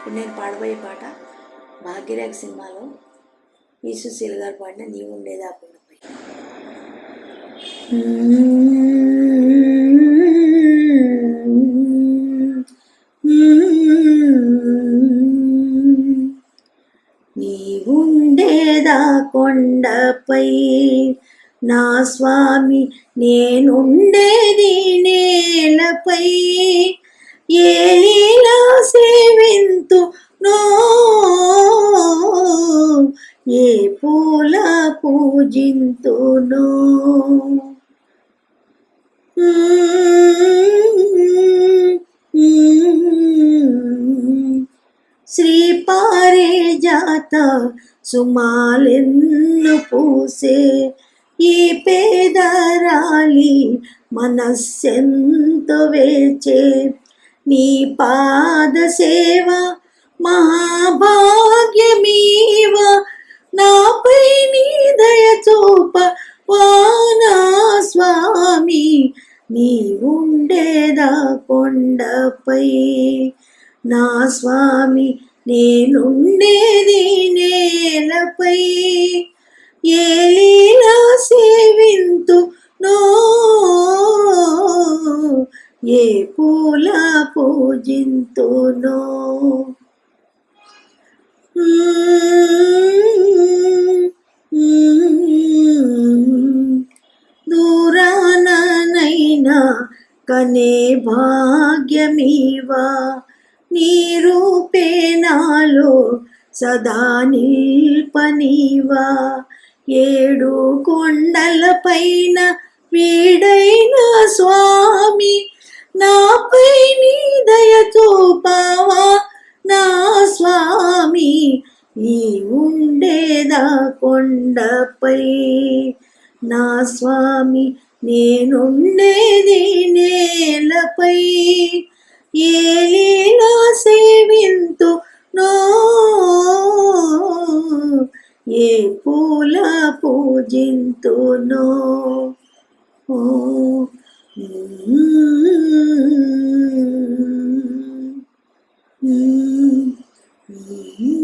ఇప్పుడు నేను పాడబోయే పాట భాగ్యరేఖ సినిమాలో ఈ సుశీల్ గారు పాడిన నీవు ఉండేదా కొండపై నీవుండేదా కొండపై? నా స్వామి నేనుండేది నేలపై. ఏ లీలా నో. ఏ పూల పూజింతునో. శ్రీ పారే జాత సుమాలెన్ను పూసే ఈ పేదరాలి మనస్సెంత వేచే నీ పాద సేవ మహాభాగ్యమీవ. నాపై నీ దయ చూప వానా స్వామి. నీ ఉండేదా కొండపై. నా స్వామి నేనుండేది నేలపై. ఏ లీలా సేవింతు నో ఏ పూల పూజింతును? దూరానైనా కనే భాగ్యమీవా? నీ రూపే నాలో సదా నిల్పనీవా? ఏడు కొండల పైన వీడైన కొండపై నా స్వామి నేనుండేది నేలపై. ఏ లీలా సేవింతు నో? ఏ పూల పూజింతునో? ఓ Mm-hmm.